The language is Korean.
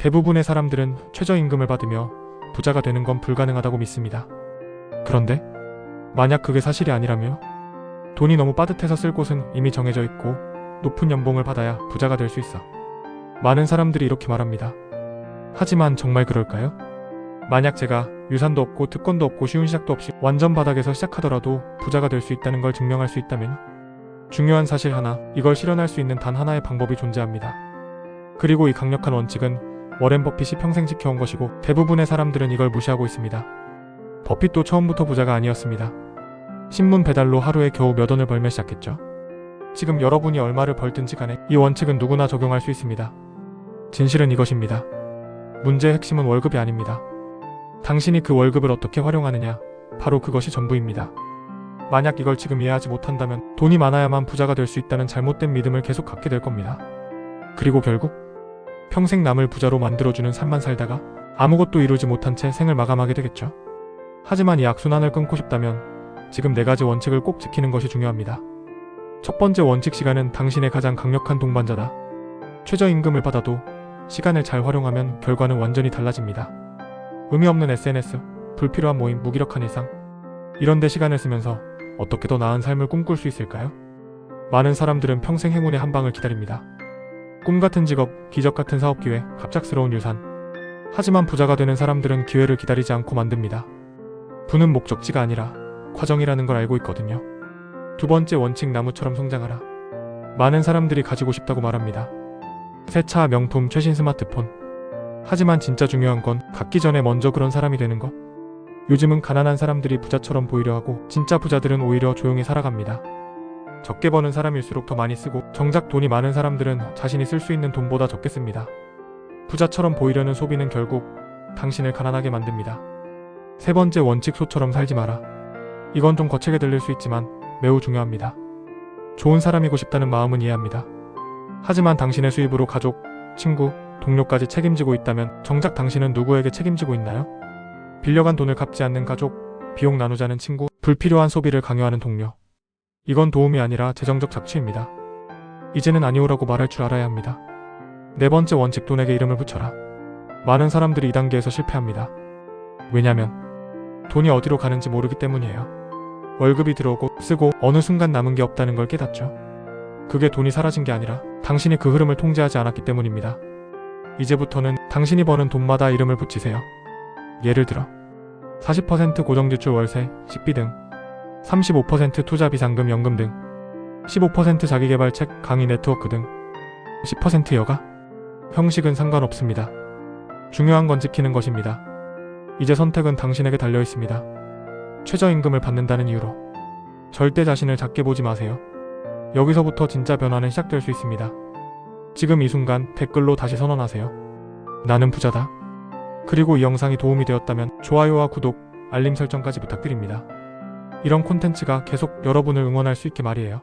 대부분의 사람들은 최저임금을 받으며 부자가 되는 건 불가능하다고 믿습니다. 그런데 만약 그게 사실이 아니라며 돈이 너무 빠듯해서 쓸 곳은 이미 정해져 있고 높은 연봉을 받아야 부자가 될 수 있어. 많은 사람들이 이렇게 말합니다. 하지만 정말 그럴까요? 만약 제가 유산도 없고 특권도 없고 쉬운 시작도 없이 완전 바닥에서 시작하더라도 부자가 될 수 있다는 걸 증명할 수 있다면 중요한 사실 하나, 이걸 실현할 수 있는 단 하나의 방법이 존재합니다. 그리고 이 강력한 원칙은 워렌 버핏이 평생 지켜온 것이고 대부분의 사람들은 이걸 무시하고 있습니다. 버핏도 처음부터 부자가 아니었습니다. 신문 배달로 하루에 겨우 몇 원을 벌며 시작했죠. 지금 여러분이 얼마를 벌든지 간에 이 원칙은 누구나 적용할 수 있습니다. 진실은 이것입니다. 문제의 핵심은 월급이 아닙니다. 당신이 그 월급을 어떻게 활용하느냐, 바로 그것이 전부입니다. 만약 이걸 지금 이해하지 못한다면 돈이 많아야만 부자가 될 수 있다는 잘못된 믿음을 계속 갖게 될 겁니다. 그리고 결국 평생 남을 부자로 만들어주는 삶만 살다가 아무것도 이루지 못한 채 생을 마감하게 되겠죠. 하지만 이 악순환을 끊고 싶다면 지금 네 가지 원칙을 꼭 지키는 것이 중요합니다. 첫 번째 원칙 시간은 당신의 가장 강력한 동반자다. 최저임금을 받아도 시간을 잘 활용하면 결과는 완전히 달라집니다. 의미 없는 SNS, 불필요한 모임, 무기력한 일상. 이런 데 시간을 쓰면서 어떻게 더 나은 삶을 꿈꿀 수 있을까요? 많은 사람들은 평생 행운의 한 방을 기다립니다. 꿈 같은 직업, 기적 같은 사업 기회, 갑작스러운 유산. 하지만 부자가 되는 사람들은 기회를 기다리지 않고 만듭니다. 부는 목적지가 아니라 과정이라는 걸 알고 있거든요. 두 번째 원칙 나무처럼 성장하라. 많은 사람들이 가지고 싶다고 말합니다. 새 차, 명품, 최신 스마트폰. 하지만 진짜 중요한 건 갖기 전에 먼저 그런 사람이 되는 것. 요즘은 가난한 사람들이 부자처럼 보이려 하고 진짜 부자들은 오히려 조용히 살아갑니다. 적게 버는 사람일수록 더 많이 쓰고 정작 돈이 많은 사람들은 자신이 쓸 수 있는 돈보다 적게 씁니다. 부자처럼 보이려는 소비는 결국 당신을 가난하게 만듭니다. 세 번째 원칙 소처럼 살지 마라. 이건 좀 거칠게 들릴 수 있지만 매우 중요합니다. 좋은 사람이고 싶다는 마음은 이해합니다. 하지만 당신의 수입으로 가족, 친구, 동료까지 책임지고 있다면 정작 당신은 누구에게 책임지고 있나요? 빌려간 돈을 갚지 않는 가족, 비용 나누자는 친구, 불필요한 소비를 강요하는 동료. 이건 도움이 아니라 재정적 착취입니다. 이제는 아니오라고 말할 줄 알아야 합니다. 네 번째 원칙 돈에게 이름을 붙여라. 많은 사람들이 이 단계에서 실패합니다. 왜냐면 돈이 어디로 가는지 모르기 때문이에요. 월급이 들어오고 쓰고 어느 순간 남은 게 없다는 걸 깨닫죠. 그게 돈이 사라진 게 아니라 당신이 그 흐름을 통제하지 않았기 때문입니다. 이제부터는 당신이 버는 돈마다 이름을 붙이세요. 예를 들어 40% 고정지출 월세, 식비 등 35% 투자 비상금 연금 등 15% 자기개발 책, 강의 네트워크 등 10% 여가? 형식은 상관없습니다. 중요한 건 지키는 것입니다. 이제 선택은 당신에게 달려 있습니다. 최저임금을 받는다는 이유로 절대 자신을 작게 보지 마세요. 여기서부터 진짜 변화는 시작될 수 있습니다. 지금 이 순간 댓글로 다시 선언하세요. 나는 부자다. 그리고 이 영상이 도움이 되었다면 좋아요와 구독, 알림 설정까지 부탁드립니다. 이런 콘텐츠가 계속 여러분을 응원할 수 있게 말이에요.